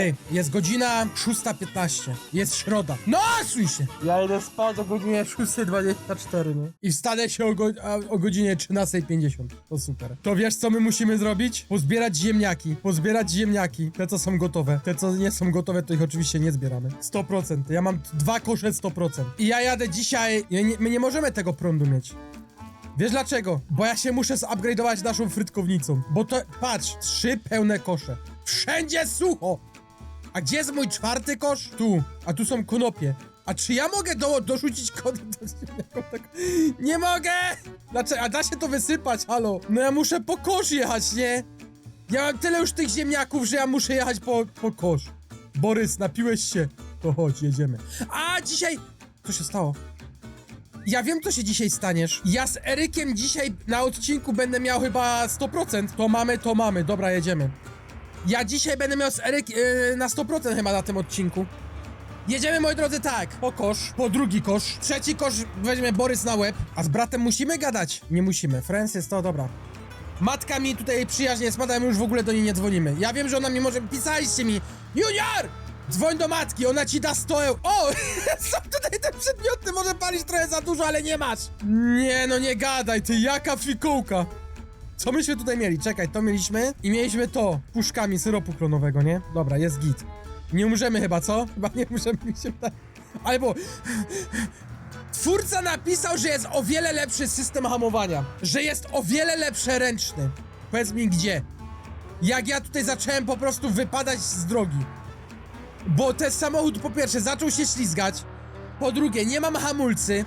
Ty, jest godzina 6.15. Jest środa. No, suj się! Ja idę spać o godzinie 6.24, nie? I wstanę się o, go a, o godzinie 13.50. To super. To wiesz, co my musimy zrobić? Pozbierać ziemniaki. Pozbierać ziemniaki. Te, co są gotowe. Te, co nie są gotowe, to ich oczywiście nie zbieramy. 100%. Ja mam dwa kosze 100%. I ja jadę dzisiaj... Ja nie, my nie możemy tego prądu mieć. Wiesz dlaczego? Bo ja się muszę zupgrade'ować naszą frytkownicą. Bo to, patrz, trzy pełne kosze. Wszędzie sucho! A gdzie jest mój czwarty kosz? Tu. A tu są konopie. A czy ja mogę do, dorzucić kod do ziemniaków? Nie mogę! Dlaczego? A da się to wysypać, halo? No ja muszę po kosz jechać, nie? Ja mam tyle już tych ziemniaków, że ja muszę jechać po, po kosz. Borys, napiłeś się? To chodź, jedziemy. A, dzisiaj... Co się stało? Ja wiem, co się dzisiaj staniesz. Ja z Erykiem dzisiaj na odcinku będę miał chyba 100%. To mamy, to mamy. Dobra, jedziemy. Ja dzisiaj będę miał z Eryk yy, na 100% chyba na tym odcinku. Jedziemy, moi drodzy, tak. Po kosz, po drugi kosz, trzeci kosz weźmie Borys na łeb. A z bratem musimy gadać? Nie musimy. Francis, to dobra. Matka mi tutaj przyjaźnie spada, my już w ogóle do niej nie dzwonimy. Ja wiem, że ona mi może... Pisaliście mi, Junior! Dzwoń do matki, ona ci da 100 euro. O! Są tutaj te przedmioty, może palić trochę za dużo, ale nie masz. Nie, no nie gadaj, ty, jaka fikołka. Co myśmy tutaj mieli? Czekaj, to mieliśmy i mieliśmy to, puszkami syropu klonowego, nie? Dobra, jest git. Nie umrzemy chyba, co? Chyba nie umrzemy, mi się wydaje. Albo... Twórca napisał, że jest o wiele lepszy system hamowania. Że jest o wiele lepszy ręczny. Powiedz mi gdzie. Jak ja tutaj zacząłem po prostu wypadać z drogi. Bo ten samochód po pierwsze zaczął się ślizgać. Po drugie, nie mam hamulcy.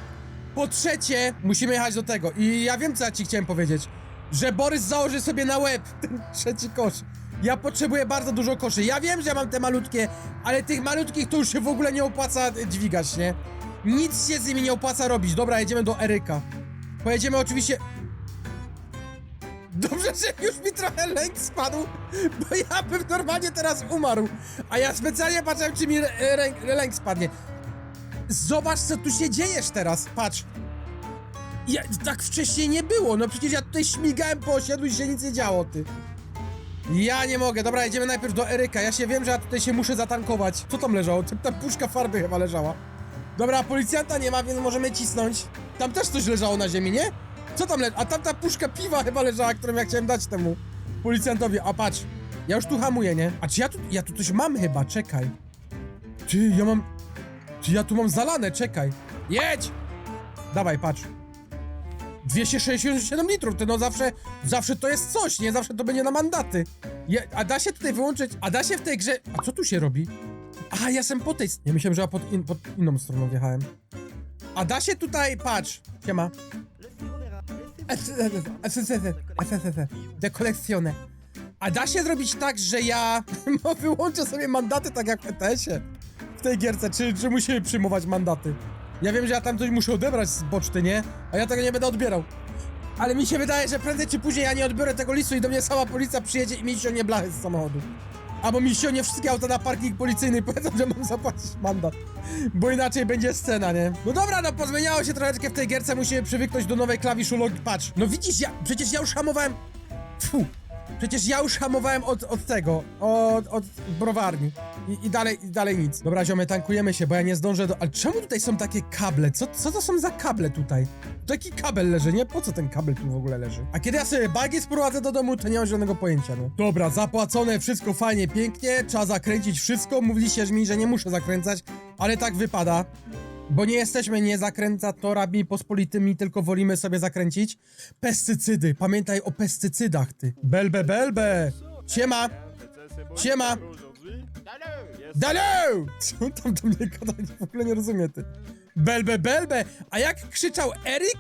Po trzecie, musimy jechać do tego. I ja wiem, co ja ci chciałem powiedzieć. Że Borys założy sobie na łeb ten trzeci kosz. Ja potrzebuję bardzo dużo koszy. Ja wiem, że ja mam te malutkie, ale tych malutkich to już się w ogóle nie opłaca dźwigać, nie? Nic się z nimi nie opłaca robić. Dobra, jedziemy do Eryka. Pojedziemy oczywiście... Dobrze, że już mi trochę lęk spadł, bo ja bym normalnie teraz umarł. A ja specjalnie patrzyłem, czy mi ręk- lęk spadnie. Zobacz, co tu się dziejesz teraz. Patrz. Ja, tak wcześniej nie było. No przecież ja tutaj śmigałem po osiedlu i się nic nie działo, ty. Ja nie mogę. Dobra, jedziemy najpierw do Eryka. Ja się wiem, że ja tutaj się muszę zatankować. Co tam leżało? Ta puszka farby chyba leżała. Dobra, policjanta nie ma, więc możemy cisnąć. Tam też coś leżało na ziemi, nie? Co tam leży? A tam ta puszka piwa chyba leżała, którą ja chciałem dać temu policjantowi. A patrz, ja już tu hamuję, nie? A czy ja tu, ja tu coś mam chyba, czekaj. Ty, ja mam... Ty, ja tu mam zalane, czekaj. Jedź! Dawaj, patrz. 267 litrów, ty no zawsze, zawsze to jest coś, nie? Zawsze to będzie na mandaty. A da się tutaj wyłączyć, a da się w tej grze... A co tu się robi? A, ja jestem po tej... Ja myślałem, że ja pod, in, pod inną stroną wjechałem. A da się tutaj, patrz, siema. De kolekcjone. A da się zrobić tak, że ja no, wyłączę sobie mandaty tak jak w ETS-ie w tej gierce, czy, czy musimy przyjmować mandaty? Ja wiem, że ja tam coś muszę odebrać z poczty, nie? A ja tego nie będę odbierał. Ale mi się wydaje, że prędzej czy później ja nie odbiorę tego listu i do mnie sama policja przyjedzie i mi ściągnie blachy z samochodu. Albo mi ściągnie wszystkie auta na parking policyjny i powiedzą, że mam zapłacić mandat. Bo inaczej będzie scena, nie? No dobra, no pozmieniało się troszeczkę w tej gierce, musimy przywyknąć do nowej klawiszu log... Patrz, no widzisz, ja... Przecież ja już hamowałem... Fu. Przecież ja już hamowałem od, od tego, od, od browarni. I, I dalej, i dalej nic. Dobra, ziomy, tankujemy się, bo ja nie zdążę do... Ale czemu tutaj są takie kable? Co, co to są za kable tutaj? Taki kabel leży, nie? Po co ten kabel tu w ogóle leży? A kiedy ja sobie bagi sprowadzę do domu, to nie mam żadnego pojęcia, no. Dobra, zapłacone, wszystko fajnie, pięknie, trzeba zakręcić wszystko. Mówiliście mi, że nie muszę zakręcać, ale tak wypada. Bo nie jesteśmy niezakręcatorami pospolitymi, tylko wolimy sobie zakręcić. Pestycydy, pamiętaj o pestycydach, ty. Belbe, belbe! Siema! Siema! Dalu! Co tam do mnie gada? W ogóle nie rozumie, ty. Belbe, belbe! A jak krzyczał Erik?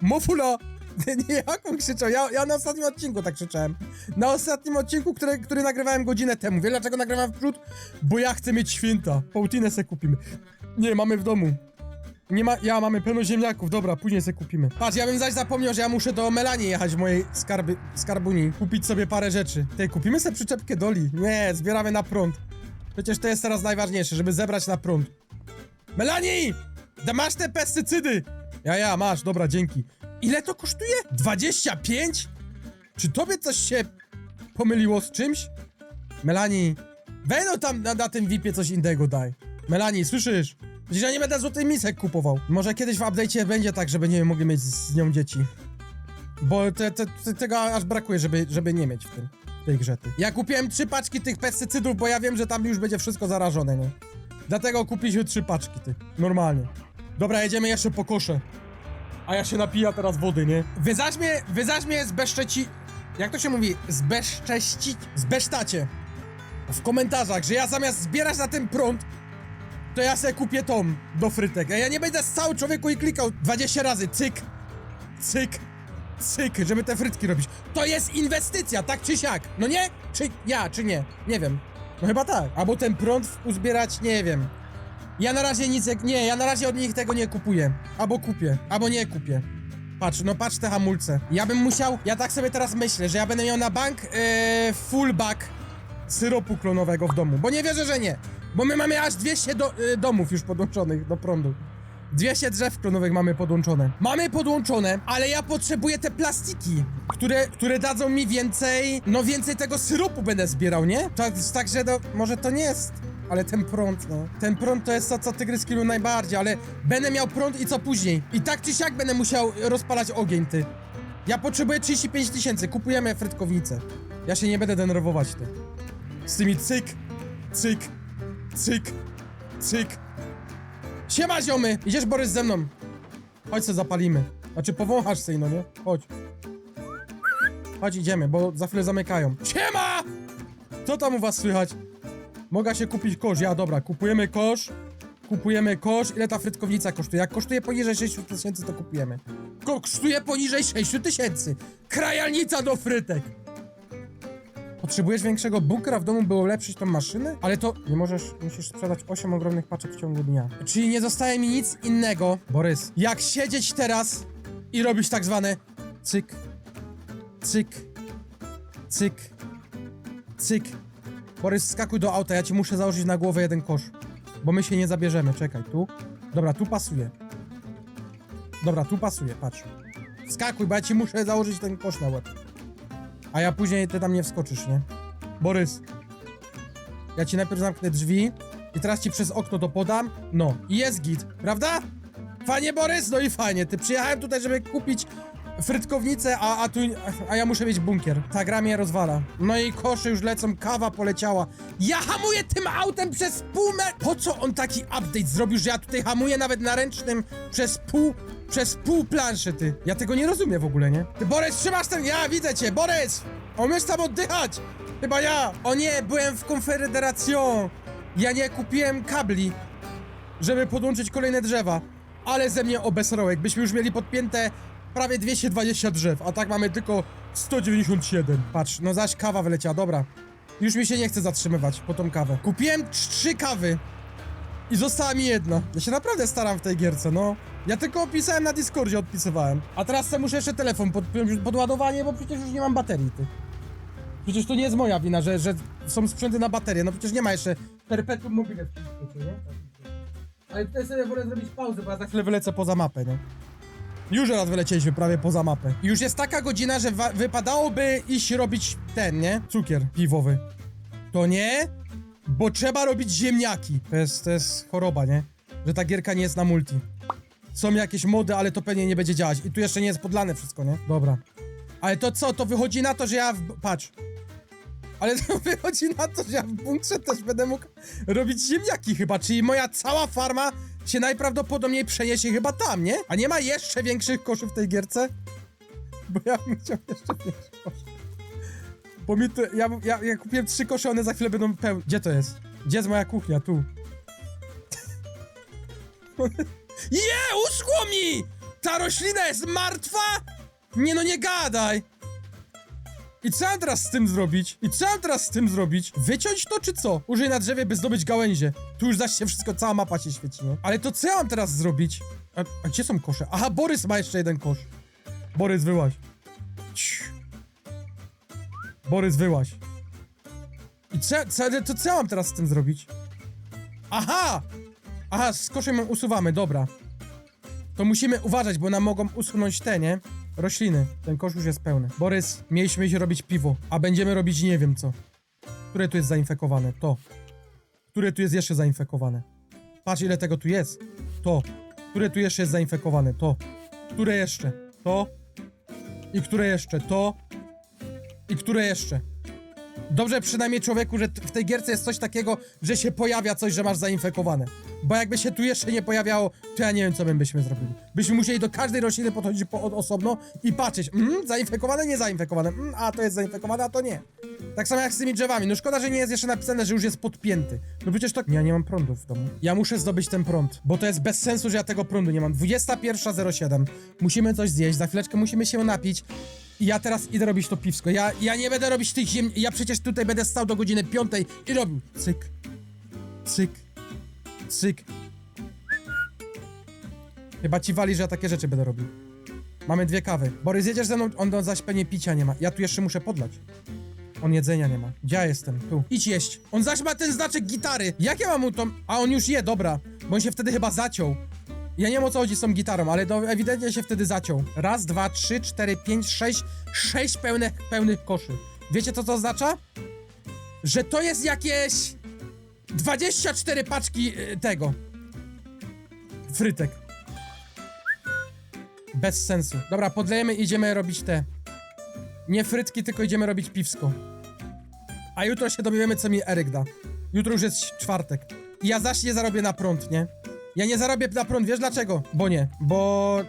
Mofula! Nie, jak on krzyczał? Ja, ja na ostatnim odcinku tak krzyczałem. Na ostatnim odcinku, który, który nagrywałem godzinę temu. Wiesz dlaczego nagrywam w przód? Bo ja chcę mieć święta. Pautinę se kupimy. Nie, mamy w domu. Nie ma, ja mamy pełno ziemniaków, dobra, później se kupimy. Patrz, ja bym zaś zapomniał, że ja muszę do Melanii jechać w mojej skarby, skarbuni. Kupić sobie parę rzeczy. Tej, kupimy sobie przyczepkę doli. Nie, zbieramy na prąd. Przecież to jest teraz najważniejsze, żeby zebrać na prąd. Melanie! Da masz te pestycydy! Ja, ja, masz, dobra, dzięki. Ile to kosztuje? 25? Czy tobie coś się pomyliło z czymś? Melanie, Weź tam na, na tym VIP-ie coś innego daj. Melanie, słyszysz? Przecież ja nie będę złotych misek kupował. Może kiedyś w update'cie będzie tak, że będziemy mogli mieć z, nią dzieci. Bo te, te, te, tego aż brakuje, żeby, żeby nie mieć w tym, tej grze. Ja kupiłem trzy paczki tych pestycydów, bo ja wiem, że tam już będzie wszystko zarażone, nie? Dlatego kupiliśmy trzy paczki, ty. Normalnie. Dobra, jedziemy jeszcze po kosze. A ja się napija teraz wody, nie? Mnie, wyzaś mnie. Jak to się mówi? Zbezcześcić... Zbesztacie. W komentarzach, że ja zamiast zbierać na ten prąd, to ja sobie kupię tom do frytek. A ja nie będę stał człowieku i klikał 20 razy. Cyk, cyk, cyk, żeby te frytki robić. To jest inwestycja, tak czy siak. No nie? Czy ja, czy nie? Nie wiem. No chyba tak. Albo ten prąd uzbierać, nie wiem. Ja na razie nic, nie, ja na razie od nich tego nie kupuję. Albo kupię, albo nie kupię. Patrz, no patrz te hamulce. Ja bym musiał, ja tak sobie teraz myślę, że ja będę miał na bank yy, full back syropu klonowego w domu. Bo nie wierzę, że nie. Bo my mamy aż 200 do, y, domów już podłączonych do prądu. 200 drzew klonowych mamy podłączone. Mamy podłączone, ale ja potrzebuję te plastiki, które, które dadzą mi więcej, no więcej tego syropu będę zbierał, nie? Tak, także no, może to nie jest, ale ten prąd, no. Ten prąd to jest to, co tygryski lubią najbardziej, ale będę miał prąd i co później? I tak czy siak będę musiał rozpalać ogień, ty. Ja potrzebuję 35 tysięcy, kupujemy frytkownicę. Ja się nie będę denerwować, ty. Z tymi cyk, cyk, cyk, cyk. Siema ziomy! Idziesz Borys ze mną. Chodź se zapalimy. Znaczy powąchasz se, no nie? Chodź. Chodź idziemy, bo za chwilę zamykają. Siema! Co tam u was słychać? Mogę się kupić kosz. Ja, dobra, kupujemy kosz. Kupujemy kosz. Ile ta frytkownica kosztuje? Jak kosztuje poniżej 6 tysięcy, to kupujemy. Kosztuje poniżej 6 tysięcy. Krajalnica do frytek. Potrzebujesz większego bunkra w domu, by ulepszyć tą maszynę? Ale to nie możesz, musisz sprzedać 8 ogromnych paczek w ciągu dnia. Czyli nie zostaje mi nic innego, Borys, jak siedzieć teraz i robić tak zwane cyk, cyk, cyk, cyk. Borys, skakuj do auta, ja ci muszę założyć na głowę jeden kosz. Bo my się nie zabierzemy, czekaj, tu. Dobra, tu pasuje. Dobra, tu pasuje, patrz. Skakuj, bo ja ci muszę założyć ten kosz na łeb. A ja później ty tam nie wskoczysz, nie? Borys. Ja ci najpierw zamknę drzwi i teraz ci przez okno to podam. No, i jest git, prawda? Fajnie, Borys? No i fajnie. Ty przyjechałem tutaj, żeby kupić frytkownicę, a, a tu, a ja muszę mieć bunkier. Ta gra mnie rozwala. No i kosze już lecą, kawa poleciała. Ja hamuję tym autem przez pół me... Po co on taki update zrobił, że ja tutaj hamuję nawet na ręcznym przez pół... Przez pół planszy, ty. Ja tego nie rozumiem w ogóle, nie? Ty, Borys, trzymasz ten... Ja, widzę cię, Borys! Umiesz tam oddychać! Chyba ja! O nie, byłem w Konfederacją! Ja nie kupiłem kabli, żeby podłączyć kolejne drzewa. Ale ze mnie obesrołek. Byśmy już mieli podpięte prawie 220 drzew, a tak mamy tylko 197. Patrz, no zaś kawa wyleciała, dobra. Już mi się nie chce zatrzymywać po tą kawę. Kupiłem trzy kawy i została mi jedna. Ja się naprawdę staram w tej gierce, no. Ja tylko opisałem na Discordzie, odpisywałem. A teraz sobie muszę jeszcze telefon podpiąć pod ładowanie, bo przecież już nie mam baterii, ty. Przecież to nie jest moja wina, że, że są sprzęty na baterię. No przecież nie ma jeszcze perpetuum mobile w tym świecie, nie? Ale tutaj sobie wolę zrobić pauzę, bo ja za chwilę wylecę poza mapę, nie? Już raz wylecieliśmy prawie poza mapę. Już jest taka godzina, że wypadałoby iść robić ten, nie? Cukier piwowy. To nie? Bo trzeba robić ziemniaki. To jest, to jest choroba, nie? Że ta gierka nie jest na multi. Są jakieś mody, ale to pewnie nie będzie działać. I tu jeszcze nie jest podlane wszystko, nie? Dobra. Ale to co? To wychodzi na to, że ja w... Patrz. Ale to wychodzi na to, że ja w bunkrze też będę mógł robić ziemniaki chyba, czyli moja cała farma się najprawdopodobniej przeniesie chyba tam, nie? A nie ma jeszcze większych koszy w tej gierce? Bo ja bym chciał jeszcze większy kosz. Bo mi to, ja, ja, ja kupiłem trzy kosze, one za chwilę będą pełne. Gdzie to jest? Gdzie jest moja kuchnia? Tu. Je, uschło mi! Ta roślina jest martwa? Nie no, nie gadaj! I co mam teraz z tym zrobić? I co mam teraz z tym zrobić? Wyciąć to czy co? Użyj na drzewie, by zdobyć gałęzie. Tu już zaś się wszystko, cała mapa się świeci, nie? Ale to co ja mam teraz zrobić? A, a gdzie są kosze? Aha, Borys ma jeszcze jeden kosz. Borys, wyłaź. Ciu. Borys, wyłaź. I co, co, to co ja mam teraz z tym zrobić? Aha! Aha, z koszem ją usuwamy, dobra. To musimy uważać, bo nam mogą usunąć te, nie? Rośliny. Ten kosz już jest pełny. Borys, mieliśmy iść robić piwo, a będziemy robić nie wiem co. Które tu jest zainfekowane? To. Które tu jest jeszcze zainfekowane? Patrz ile tego tu jest. To. Które tu jeszcze jest zainfekowane? To. Które jeszcze? To. I które jeszcze? To. I które jeszcze? Dobrze przynajmniej człowieku, że w tej gierce jest coś takiego, że się pojawia coś, że masz zainfekowane. Bo jakby się tu jeszcze nie pojawiało, to ja nie wiem, co my byśmy zrobili. Byśmy musieli do każdej rośliny podchodzić po, od osobno i patrzeć, mm, zainfekowane, nie zainfekowane, mm, a to jest zainfekowane, a to nie. Tak samo jak z tymi drzewami. No szkoda, że nie jest jeszcze napisane, że już jest podpięty. No przecież to... Ja nie mam prądu w domu. Ja muszę zdobyć ten prąd, bo to jest bez sensu, że ja tego prądu nie mam. 21.07. Musimy coś zjeść, za chwileczkę musimy się napić. I ja teraz idę robić to piwsko. Ja, ja nie będę robić tych ziem... Ja przecież tutaj będę stał do godziny piątej i robił cyk, cyk, cyk. Chyba ci wali, że ja takie rzeczy będę robił. Mamy dwie kawy. Borys, jedziesz ze mną? On do zaśpienie picia nie ma. Ja tu jeszcze muszę podlać. On jedzenia nie ma. Gdzie ja jestem? Tu. Idź jeść. On zaś ma ten znaczek gitary. Jak ja mam mu to... A on już je, dobra. Bo on się wtedy chyba zaciął. Ja nie wiem o co chodzi z tą gitarą, ale ewidentnie się wtedy zaciął. Raz, dwa, trzy, cztery, pięć, sześć, sześć pełnych, pełnych koszy. Wiecie co to oznacza? Że to jest jakieś 24 paczki y, tego. Frytek. Bez sensu. Dobra, podlejemy i idziemy robić te. Nie frytki, tylko idziemy robić piwsko. A jutro się dowiemy, co mi Eryk da. Jutro już jest czwartek. I ja zaś nie zarobię na prąd, nie? Ja nie zarobię na prąd, wiesz dlaczego? Bo nie, bo...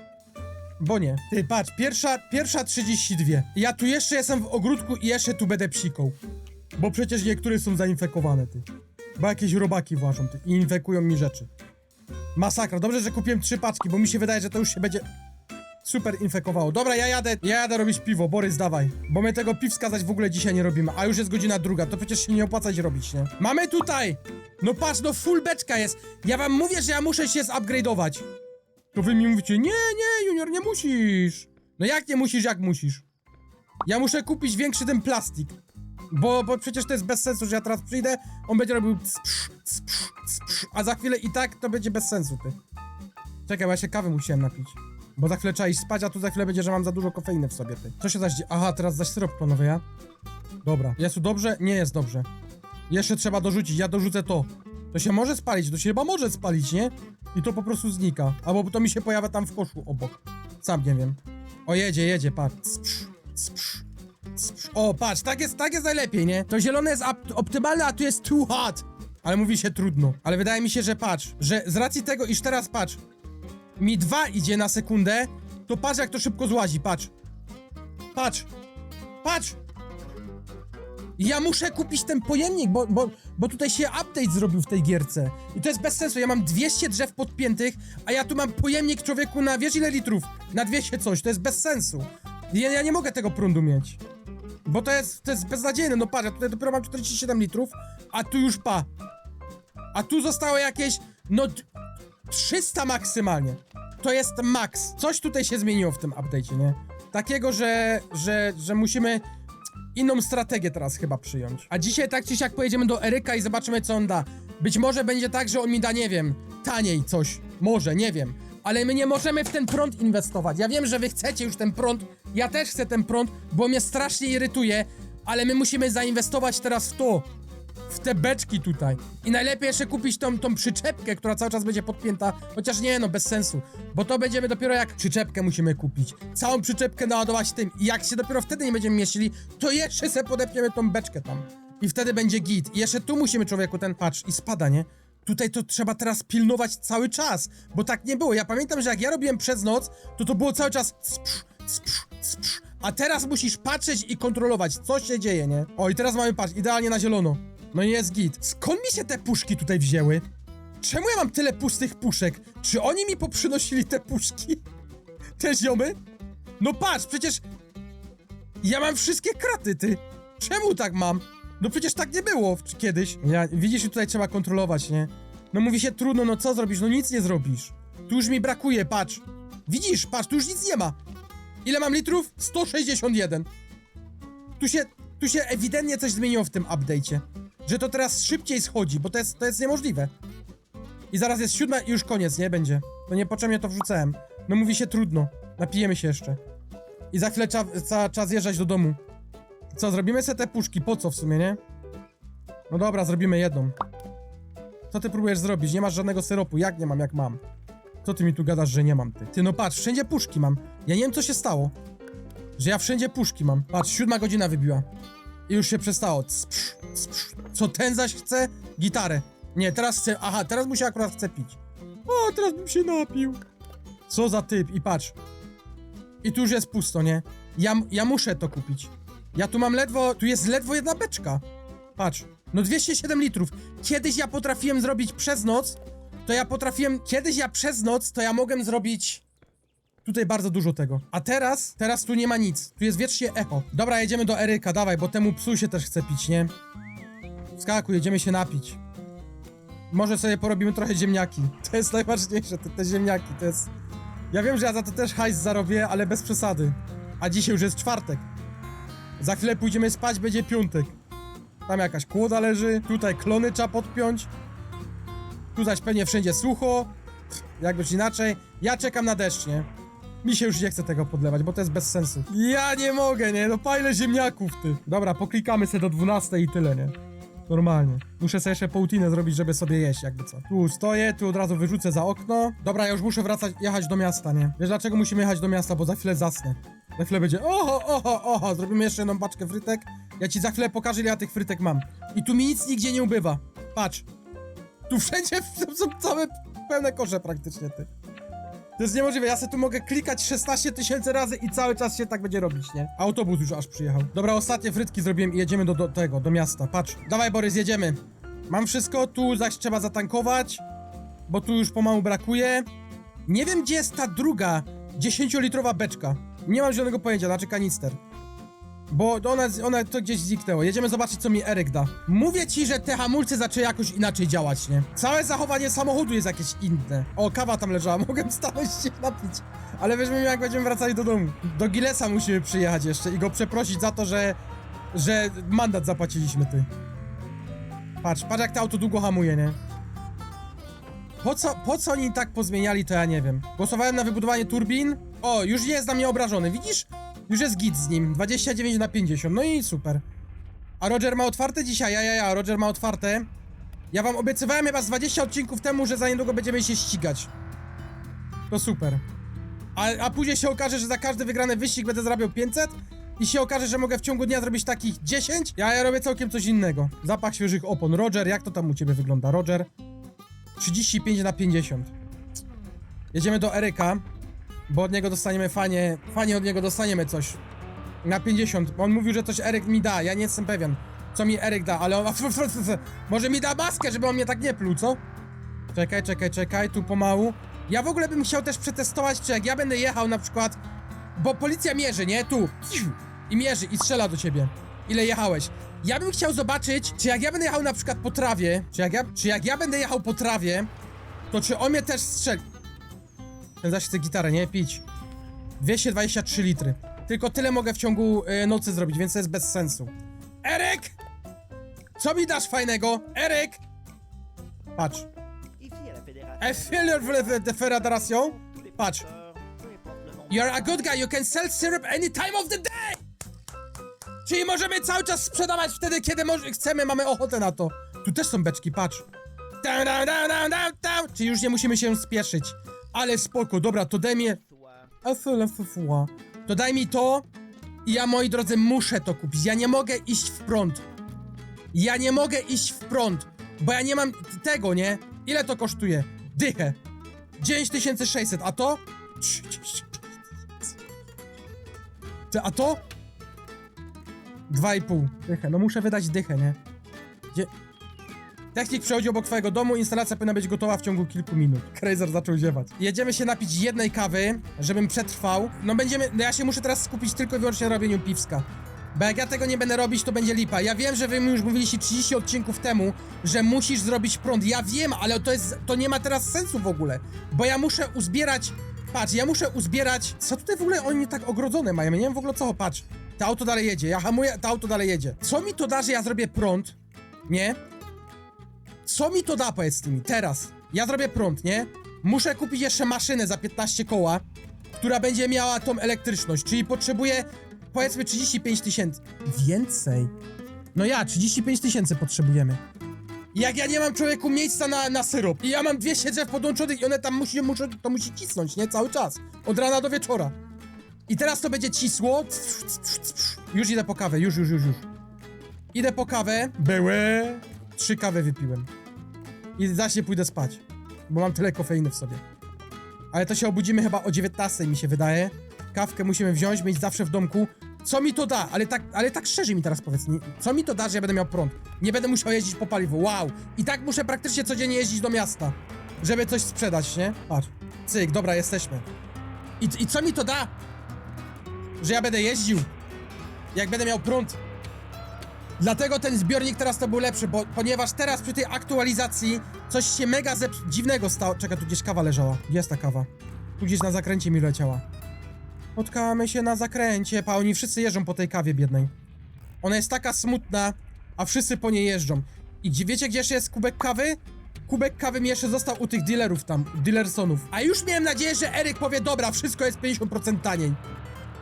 Bo nie. Ty, patrz, pierwsza, pierwsza 32. Ja tu jeszcze jestem w ogródku i jeszcze tu będę psikał. Bo przecież niektóre są zainfekowane, ty. Bo jakieś robaki włażą, ty, i infekują mi rzeczy. Masakra, dobrze, że kupiłem trzy paczki, bo mi się wydaje, że to już się będzie super infekowało. Dobra, ja jadę, ja jadę robić piwo, Borys, dawaj. Bo my tego piwska zaś w ogóle dzisiaj nie robimy, a już jest godzina druga, to przecież się nie opłacać robić, nie? Mamy tutaj! No patrz, no full beczka jest. Ja wam mówię, że ja muszę się zupgrade'ować. To wy mi mówicie, nie, nie, Junior, nie musisz. No jak nie musisz, jak musisz? Ja muszę kupić większy ten plastik. Bo, bo przecież to jest bez sensu, że ja teraz przyjdę, on będzie robił cpsz, cpsz, cpsz, a za chwilę i tak to będzie bez sensu, ty. Czekaj, bo ja się kawy musiałem napić. Bo za chwilę trzeba iść spać, a tu za chwilę będzie, że mam za dużo kofeiny w sobie, ty. Co się zaś dzieje? Aha, teraz zaś syrop klonowy, ja? Dobra. Jest tu dobrze? Nie jest dobrze. Jeszcze trzeba dorzucić, ja dorzucę to. To się może spalić, to się chyba może spalić, nie? I to po prostu znika. Albo to mi się pojawia tam w koszu obok. Sam nie wiem. O, jedzie, jedzie, patrz. Spsz, spsz. O, patrz, tak jest, tak jest najlepiej, nie? To zielone jest op optymalne, a tu jest too hot. Ale mówi się trudno. Ale wydaje mi się, że patrz, że z racji tego, iż teraz patrz, mi dwa idzie na sekundę, to patrz jak to szybko złazi, patrz. Patrz. Patrz. Ja muszę kupić ten pojemnik, bo, bo, bo tutaj się update zrobił w tej gierce. I to jest bez sensu. Ja mam 200 drzew podpiętych, a ja tu mam pojemnik człowieku na wiesz ile litrów? Na 200 coś. To jest bez sensu. Ja, ja nie mogę tego prądu mieć. Bo to jest, to jest beznadziejne. No patrz, ja tutaj dopiero mam 47 litrów, a tu już pa. A tu zostało jakieś, no, d- 300 maksymalnie. To jest max. Coś tutaj się zmieniło w tym update'cie, nie? Takiego, że, że, że musimy inną strategię teraz chyba przyjąć. A dzisiaj tak czy siak pojedziemy do Eryka i zobaczymy co on da. Być może będzie tak, że on mi da, nie wiem, taniej coś. Może, nie wiem. Ale my nie możemy w ten prąd inwestować. Ja wiem, że wy chcecie już ten prąd. Ja też chcę ten prąd, bo mnie strasznie irytuje. Ale my musimy zainwestować teraz w to. W te beczki tutaj. I najlepiej jeszcze kupić tą, tą przyczepkę, która cały czas będzie podpięta. Chociaż nie, no bez sensu. Bo to będziemy dopiero jak przyczepkę musimy kupić. Całą przyczepkę naładować tym. I jak się dopiero wtedy nie będziemy mieścili, to jeszcze se podepniemy tą beczkę tam. I wtedy będzie git. I jeszcze tu musimy człowieku ten patrz i spada, nie? Tutaj to trzeba teraz pilnować cały czas, bo tak nie było. Ja pamiętam, że jak ja robiłem przez noc, to to było cały czas spsz, spsz, spsz. A teraz musisz patrzeć i kontrolować, co się dzieje, nie? O, i teraz mamy, patrz, idealnie na zielono. No i jest git. Skąd mi się te puszki tutaj wzięły? Czemu ja mam tyle pustych puszek? Czy oni mi poprzynosili te puszki? Te ziomy? No patrz, przecież... Ja mam wszystkie kraty, ty. Czemu tak mam? No przecież tak nie było kiedyś. Ja, widzisz, tutaj trzeba kontrolować, nie? No mówi się trudno, no co zrobisz? No nic nie zrobisz. Tu już mi brakuje, patrz. Widzisz, patrz, tu już nic nie ma. Ile mam litrów? 161. Tu się, tu się ewidentnie coś zmieniło w tym update'cie. Że to teraz szybciej schodzi, bo to jest, to jest niemożliwe. I zaraz jest siódma i już koniec, nie? Będzie. To niepotrzebnie to wrzucałem. No mówi się trudno. Napijemy się jeszcze. I za chwilę trzeba, trzeba zjeżdżać do domu. Co, zrobimy sobie te puszki, po co w sumie, nie? No dobra, zrobimy jedną. Co ty próbujesz zrobić? Nie masz żadnego syropu. Jak nie mam, jak mam? Co ty mi tu gadasz, że nie mam, ty? Ty, no patrz, wszędzie puszki mam. Ja nie wiem, co się stało. Że ja wszędzie puszki mam. Patrz, siódma godzina wybiła. I już się przestało. Cpsz, cpsz. Co ten zaś chce? Gitarę. Nie, teraz chce... Aha, teraz mu się akurat chce pić. O, teraz bym się napił. Co za typ. I patrz. I tu już jest pusto, nie? Ja, ja muszę to kupić. Ja tu mam ledwo... Tu jest ledwo jedna beczka. Patrz. No 207 litrów. Kiedyś ja potrafiłem zrobić przez noc... To ja potrafiłem... Kiedyś ja przez noc, to ja mogłem zrobić... Tutaj bardzo dużo tego. A teraz, teraz tu nie ma nic. Tu jest wiecznie echo. Dobra, jedziemy do Eryka, dawaj, bo temu psu się też chce pić, nie? Skakuj, jedziemy się napić. Może sobie porobimy trochę ziemniaki. To jest najważniejsze, te, te ziemniaki, to jest... Ja wiem, że ja za to też hajs zarobię, ale bez przesady. A dzisiaj już jest czwartek. Za chwilę pójdziemy spać, będzie piątek. Tam jakaś kłoda leży, tutaj klony trzeba podpiąć. Tu zaś pewnie wszędzie sucho. Jakbyś inaczej. Ja czekam na deszcz, nie? Mi się już nie chce tego podlewać, bo to jest bez sensu. Ja nie mogę, nie? No pajle ziemniaków, ty. Dobra, poklikamy sobie do 12 i tyle, nie? Normalnie. Muszę sobie jeszcze poutinę zrobić, żeby sobie jeść, jakby co. Tu stoję, tu od razu wyrzucę za okno. Dobra, ja już muszę wracać, jechać do miasta, nie? Wiesz dlaczego musimy jechać do miasta? Bo za chwilę zasnę. Za chwilę będzie oho, oho, oho, zrobimy jeszcze jedną paczkę frytek. Ja ci za chwilę pokażę, ile ja tych frytek mam. I tu mi nic nigdzie nie ubywa. Patrz. Tu wszędzie są całe pełne kosze praktycznie, ty. To jest niemożliwe, ja sobie tu mogę klikać 16 tysięcy razy i cały czas się tak będzie robić, nie? Autobus już aż przyjechał. Dobra, ostatnie frytki zrobiłem i jedziemy do, do tego, do miasta. Patrz. Dawaj, Borys, jedziemy. Mam wszystko, tu zaś trzeba zatankować, bo tu już pomału brakuje. Nie wiem, gdzie jest ta druga 10-litrowa beczka. Nie mam żadnego pojęcia, znaczy kanister. Bo ona, ona to gdzieś zniknęło. Jedziemy zobaczyć, co mi Eryk da. Mówię ci, że te hamulce zaczęły jakoś inaczej działać, nie? Całe zachowanie samochodu jest jakieś inne. O, kawa tam leżała, mogę stanąć się napić. Ale weźmiemy jak będziemy wracali do domu. Do Gilesa musimy przyjechać jeszcze i go przeprosić za to, że... że mandat zapłaciliśmy, ty. Patrz, patrz jak to auto długo hamuje, nie? Po co, po co oni tak pozmieniali, to ja nie wiem. Głosowałem na wybudowanie turbin. O, już nie jest na mnie obrażony, widzisz? Już jest git z nim, 29 na 50, no i super. A Roger ma otwarte dzisiaj, ja, ja, ja, Roger ma otwarte. Ja wam obiecywałem chyba z 20 odcinków temu, że za niedługo będziemy się ścigać. To super. A, a później się okaże, że za każdy wygrany wyścig będę zarabiał 500 i się okaże, że mogę w ciągu dnia zrobić takich 10, ja, ja robię całkiem coś innego. Zapach świeżych opon. Roger, jak to tam u ciebie wygląda? Roger? 35 na 50. Jedziemy do Eryka, bo od niego dostaniemy fanie, fanie od niego dostaniemy coś. Na 50. On mówił, że coś Eryk mi da, ja nie jestem pewien, co mi Eryk da, ale on... Może mi da maskę, żeby on mnie tak nie pluł, co? Czekaj, czekaj, czekaj, tu pomału. Ja w ogóle bym chciał też przetestować, czy jak ja będę jechał na przykład... Bo policja mierzy, nie? Tu. I mierzy, i strzela do ciebie. Ile jechałeś. Ja bym chciał zobaczyć, czy jak ja będę jechał na przykład po trawie, czy jak ja, czy jak ja będę jechał po trawie, to czy on mnie też strzeli. Ten zaś chce gitarę, nie? Pić. 223 litry. Tylko tyle mogę w ciągu e, nocy zrobić, więc to jest bez sensu. Eryk! Co mi dasz fajnego? Eryk! Patrz. De Federation? Patrz. You're a good guy, you can sell syrup any time of the day! Czyli możemy cały czas sprzedawać wtedy, kiedy chcemy, mamy ochotę na to. Tu też są beczki, patrz. Down. Czyli już nie musimy się spieszyć. Ale spoko, dobra, to daj mi... To daj mi to i ja, moi drodzy, muszę to kupić. Ja nie mogę iść w prąd. Ja nie mogę iść w prąd, bo ja nie mam tego, nie? Ile to kosztuje? Dychę. 9600, a to? 30. Ty, a to? 2,5. Dychę, no muszę wydać dychę, nie? Gdzie... Technik przechodzi obok twojego domu, instalacja powinna być gotowa w ciągu kilku minut. Krazer zaczął ziewać. Jedziemy się napić jednej kawy, żebym przetrwał. No będziemy, no ja się muszę teraz skupić tylko i wyłącznie na robieniu piwska. Bo jak ja tego nie będę robić, to będzie lipa. Ja wiem, że wy mi już mówiliście 30 odcinków temu, że musisz zrobić prąd. Ja wiem, ale to jest, to nie ma teraz sensu w ogóle. Bo ja muszę uzbierać, patrz, ja muszę uzbierać, co tutaj w ogóle oni tak ogrodzone mają, ja nie wiem w ogóle co, patrz. To auto dalej jedzie, ja hamuję, to auto dalej jedzie. Co mi to da, że ja zrobię prąd, nie? Co mi to da, powiedzcie mi, teraz? Ja zrobię prąd, nie? Muszę kupić jeszcze maszynę za 15 koła, która będzie miała tą elektryczność, czyli potrzebuję, powiedzmy, 35 tysięcy. Więcej. No ja, 35 tysięcy potrzebujemy. Jak ja nie mam człowieku miejsca na, na syrop i ja mam 200 drzew podłączonych i one tam musi, muszą, to musi cisnąć, nie? Cały czas. Od rana do wieczora. I teraz to będzie cisło. Już idę po kawę, już, już, już, już. Idę po kawę. Były. Trzy kawy wypiłem. I zaś nie pójdę spać. Bo mam tyle kofeiny w sobie. Ale to się obudzimy chyba o 19 mi się wydaje. Kawkę musimy wziąć, mieć zawsze w domku. Co mi to da? Ale tak, ale tak szczerze mi teraz powiedz. Nie, co mi to da, że ja będę miał prąd? Nie będę musiał jeździć po paliwo. Wow! I tak muszę praktycznie codziennie jeździć do miasta. Żeby coś sprzedać, nie? Patrz. Cyk, dobra, jesteśmy. I, I co mi to da? Że ja będę jeździł. Jak będę miał prąd. Dlatego ten zbiornik teraz to był lepszy, bo ponieważ teraz przy tej aktualizacji coś się mega dziwnego stało. Czekaj, tu gdzieś kawa leżała. Gdzie jest ta kawa? Tu gdzieś na zakręcie mi leciała. Spotkamy się na zakręcie, pa, oni wszyscy jeżdżą po tej kawie biednej. Ona jest taka smutna, a wszyscy po niej jeżdżą. I wiecie, gdzie jeszcze jest kubek kawy? Kubek kawy mi jeszcze został u tych dealerów tam, dealersonów. A już miałem nadzieję, że Eryk powie, dobra, wszystko jest 50% taniej.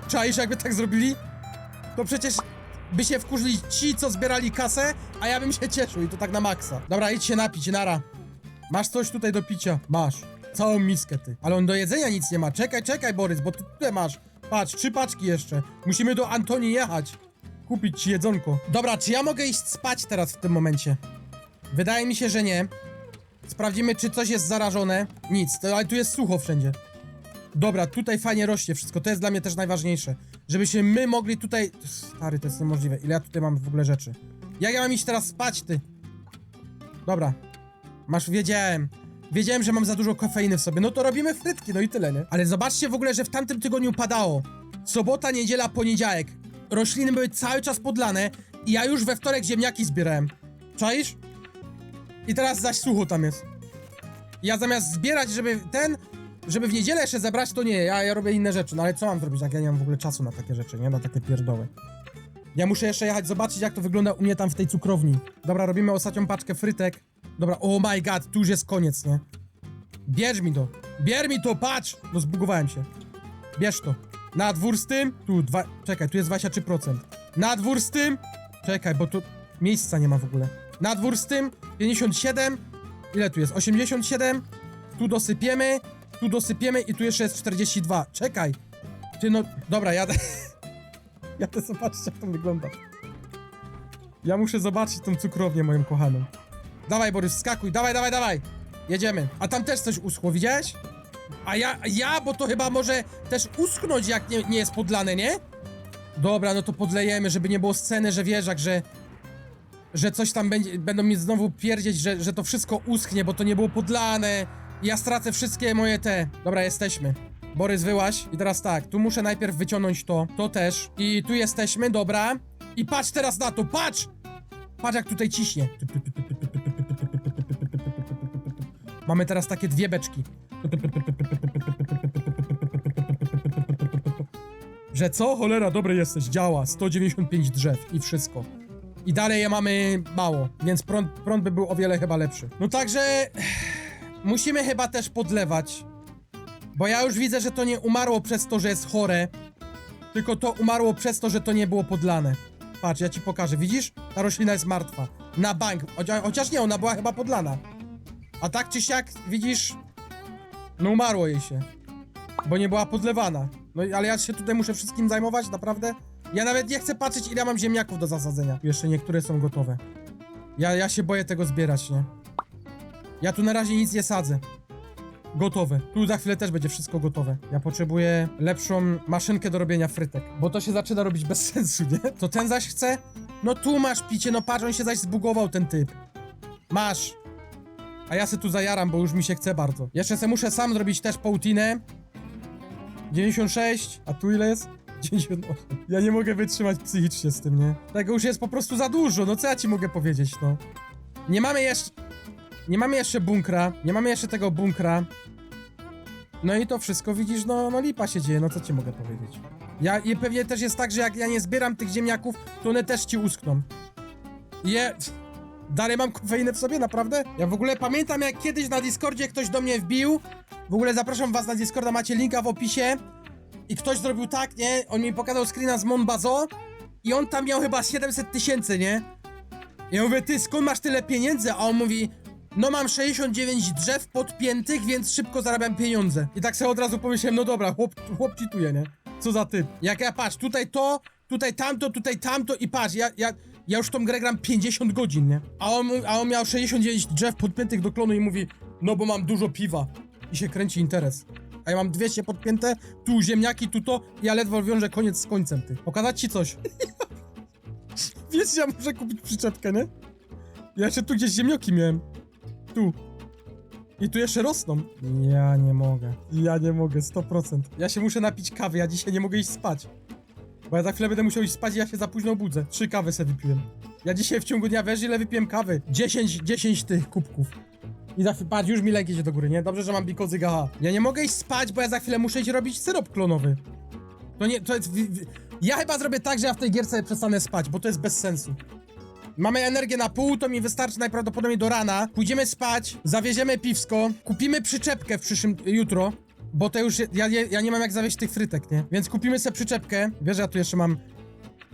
Czaisz, jakby tak zrobili? To przecież by się wkurzyli ci, co zbierali kasę, a ja bym się cieszył i to tak na maksa. Dobra, idź się napić, nara. Masz coś tutaj do picia? Masz. Całą miskę, ty. Ale on do jedzenia nic nie ma. Czekaj, czekaj, Borys, bo ty tutaj masz. Patrz, trzy paczki jeszcze. Musimy do Antonii jechać. Kupić ci jedzonko. Dobra, czy ja mogę iść spać teraz w tym momencie? Wydaje mi się, że nie. Sprawdzimy, czy coś jest zarażone. Nic, to, ale tu jest sucho wszędzie. Dobra, tutaj fajnie rośnie wszystko, to jest dla mnie też najważniejsze. Żebyśmy my mogli tutaj... Stary, to jest niemożliwe. Ile ja tutaj mam w ogóle rzeczy? Jak ja mam iść teraz spać, ty? Dobra. Masz, wiedziałem. Wiedziałem, że mam za dużo kofeiny w sobie. No to robimy frytki, no i tyle, nie? Ale zobaczcie w ogóle, że w tamtym tygodniu padało. Sobota, niedziela, poniedziałek. Rośliny były cały czas podlane i ja już we wtorek ziemniaki zbierałem. Czaisz? I teraz zaś sucho tam jest. Ja zamiast zbierać, żeby ten, żeby w niedzielę jeszcze zebrać, to nie, ja, ja robię inne rzeczy. No ale co mam zrobić, jak ja nie mam w ogóle czasu na takie rzeczy, nie? Na takie pierdoły. Ja muszę jeszcze jechać zobaczyć, jak to wygląda u mnie tam w tej cukrowni. Dobra, robimy ostatnią paczkę frytek. Dobra, oh my god, tu już jest koniec, nie? Bierz mi to. Bierz mi to, patrz! No zbugowałem się. Bierz to. Na dwór z tym. Tu, dwa... Czekaj, tu jest 23%. Na dwór z tym. Czekaj, bo tu miejsca nie ma w ogóle. Na dwór z tym. 57. Ile tu jest? 87. Tu dosypiemy. Tu dosypiemy i tu jeszcze jest 42. Czekaj. Ty no... Dobra, jadę. jadę zobaczyć, jak to wygląda. Ja muszę zobaczyć tą cukrownię moją kochaną. Dawaj, Borys, skakuj, dawaj, dawaj, dawaj. Jedziemy. A tam też coś uschło, widziałeś? A ja, ja, bo to chyba może też uschnąć, jak nie, nie jest podlane, nie? Dobra, no to podlejemy, żeby nie było sceny, że wiesz, jak, że... Że coś tam będzie, będą mi znowu pierdzieć, że, że to wszystko uschnie, bo to nie było podlane. Ja stracę wszystkie moje te... Dobra, jesteśmy. Borys, wyłaś. I teraz tak, tu muszę najpierw wyciągnąć to, to też. I tu jesteśmy, dobra. I patrz teraz na to, patrz! Patrz jak tutaj ciśnie. Mamy teraz takie dwie beczki. Że co? Cholera, dobry jesteś, działa. 195 drzew i wszystko. I dalej je mamy mało, więc prąd, prąd by był o wiele chyba lepszy. No także... Musimy chyba też podlewać. Bo ja już widzę, że to nie umarło przez to, że jest chore. Tylko to umarło przez to, że to nie było podlane. Patrz, ja ci pokażę, widzisz? Ta roślina jest martwa. Na bank. Chocia- Chociaż nie, ona była chyba podlana. A tak czy siak, widzisz? No umarło jej się. Bo nie była podlewana. No ale ja się tutaj muszę wszystkim zajmować, naprawdę? Ja nawet nie chcę patrzeć, ile mam ziemniaków do zasadzenia. Jeszcze niektóre są gotowe. Ja, ja się boję tego zbierać, nie? Ja tu na razie nic nie sadzę. Gotowe. Tu za chwilę też będzie wszystko gotowe. Ja potrzebuję lepszą maszynkę do robienia frytek. Bo to się zaczyna robić bez sensu, nie? To ten zaś chce? No tu masz picie, no patrz, on się zaś zbugował ten typ. Masz. A ja se tu zajaram, bo już mi się chce bardzo. Jeszcze se muszę sam zrobić też pautinę. 96, a tu ile jest? 98. Ja nie mogę wytrzymać psychicznie z tym, nie? Tego już jest po prostu za dużo, no co ja ci mogę powiedzieć, no? Nie mamy jeszcze... Nie mamy jeszcze bunkra, nie mamy jeszcze tego bunkra. No i to wszystko widzisz, no, no lipa się dzieje, no co ci mogę powiedzieć. Ja, I pewnie też jest tak, że jak ja nie zbieram tych ziemniaków, to one też ci uschną. Je... Dalej mam kofeinę w sobie, naprawdę? Ja w ogóle pamiętam jak kiedyś na Discordzie ktoś do mnie wbił. W ogóle zapraszam was na Discorda, macie linka w opisie. I ktoś zrobił tak, nie? On mi pokazał screena z Monbazo i on tam miał chyba 700 tysięcy, nie? Ja mówię, ty skąd masz tyle pieniędzy? A on mówi, no mam 69 drzew podpiętych, więc szybko zarabiam pieniądze. I tak sobie od razu pomyślałem, no dobra, chłop, chłop cheatuje, nie? Co za typ. Jak ja patrz, tutaj to, tutaj tamto, tutaj tamto i patrz, ja, ja, ja już tą grę gram 50 godzin, nie? A on, a on miał 69 drzew podpiętych do klonu i mówi, no bo mam dużo piwa. I się kręci interes. A ja mam 200 podpięte, tu ziemniaki, tu to, i ja ledwo wiążę koniec z końcem, ty. Pokazać ci coś. Wiesz, ja muszę kupić przyczepkę, nie? Ja jeszcze tu gdzieś ziemnioki miałem. Tu. I tu jeszcze rosną. Ja nie mogę. Ja nie mogę, 100%. Ja się muszę napić kawy, ja dzisiaj nie mogę iść spać. Bo ja za chwilę będę musiał iść spać i ja się za późno budzę. Trzy kawy sobie wypiłem. Ja dzisiaj w ciągu dnia wiesz ile wypiłem kawy? 10, 10 tych kubków. I za chwilę, patrz, już mi lek idzie do góry, nie? Dobrze, że mam bikozy gaha. Ja nie mogę iść spać, bo ja za chwilę muszę iść robić syrop klonowy. To nie, to jest... Ja chyba zrobię tak, że ja w tej gierce przestanę spać, bo to jest bez sensu. Mamy energię na pół, to mi wystarczy najprawdopodobniej do rana. Pójdziemy spać, zawieziemy piwsko, kupimy przyczepkę w przyszłym jutro, bo to już ja, ja, nie mam jak zawieźć tych frytek, nie? Więc kupimy sobie przyczepkę. Wiesz, ja tu jeszcze mam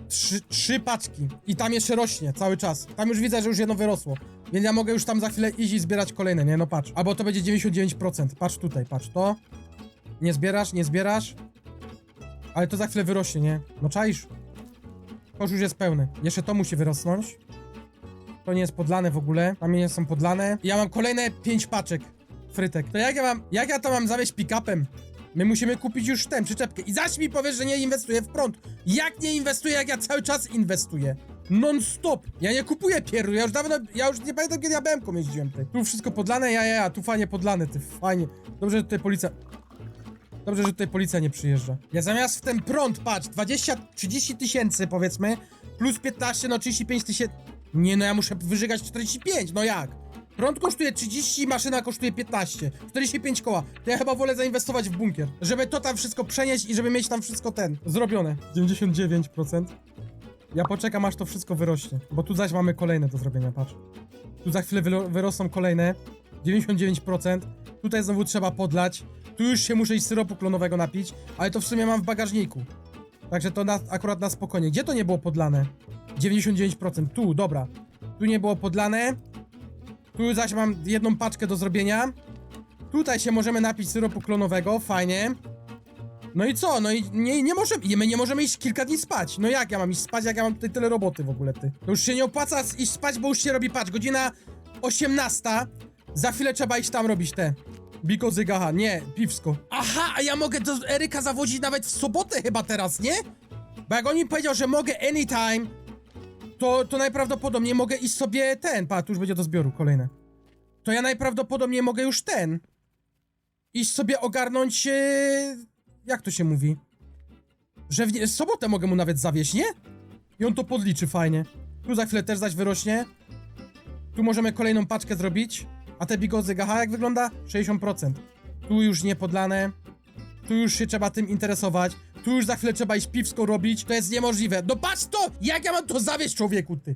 trzy, trzy paczki i tam jeszcze rośnie cały czas. Tam już widzę, że już jedno wyrosło. Więc ja mogę już tam za chwilę iść i zbierać kolejne, nie? No patrz. Albo to będzie 99%. Patrz tutaj, patrz to. Nie zbierasz, nie zbierasz. Ale to za chwilę wyrośnie, nie? No czaisz? Kosz już jest pełny. Jeszcze to musi wyrosnąć. To nie jest podlane w ogóle. Tam nie są podlane. I ja mam kolejne 5 paczek frytek. To jak ja mam, jak ja to mam zawieźć pick-upem? My musimy kupić już ten, przyczepkę. I zaś mi powiesz, że nie inwestuję w prąd. Jak nie inwestuję, jak ja cały czas inwestuję? Non-stop. Ja nie kupuję pierdu, ja już dawno, ja już nie pamiętam kiedy ja BM-ką jeździłem, ty. Tu wszystko podlane, ja, ja, ja, tu fajnie podlane, ty, fajnie. Dobrze, że tutaj policja... Dobrze, że tutaj policja nie przyjeżdża. Ja zamiast w ten prąd, patrz, 20, 30 tysięcy powiedzmy, plus 15, no 35 tysięcy... Nie no, ja muszę wyżygać 45, no jak? Prąd kosztuje 30, maszyna kosztuje 15. 45 koła. To ja chyba wolę zainwestować w bunkier. Żeby to tam wszystko przenieść i żeby mieć tam wszystko ten. Zrobione. 99%. Ja poczekam aż to wszystko wyrośnie. Bo tu zaś mamy kolejne do zrobienia, patrz. Tu za chwilę wyrosną kolejne. 99%. Tutaj znowu trzeba podlać. Tu już się muszę iść syropu klonowego napić, ale to w sumie mam w bagażniku. Także to na, akurat na spokojnie. Gdzie to nie było podlane? 99%. Tu, dobra. Tu nie było podlane. Tu zaś mam jedną paczkę do zrobienia. Tutaj się możemy napić syropu klonowego, fajnie. No i co? No i nie, nie możemy, my nie możemy iść kilka dni spać. No jak ja mam iść spać, jak ja mam tutaj tyle roboty w ogóle, ty? To już się nie opłaca iść spać, bo już się robi, patrz, godzina 18. Za chwilę trzeba iść tam robić te. Bikozy gaha, nie, piwsko. Aha, a ja mogę do Eryka zawozić nawet w sobotę chyba teraz, nie? Bo jak on mi powiedział, że mogę anytime, to, to najprawdopodobniej mogę iść sobie ten. Pa, tu już będzie do zbioru kolejne. To ja najprawdopodobniej mogę już ten. Iść sobie ogarnąć. E, jak to się mówi? Że w w sobotę mogę mu nawet zawieźć, nie? I on to podliczy fajnie. Tu za chwilę też zaś wyrośnie. Tu możemy kolejną paczkę zrobić. A te bigozy gaha jak wygląda? 60%. Tu już nie podlane. Tu już się trzeba tym interesować. Tu już za chwilę trzeba iść piwsko robić. To jest niemożliwe. No patrz to! Jak ja mam to zawieść, człowieku, ty?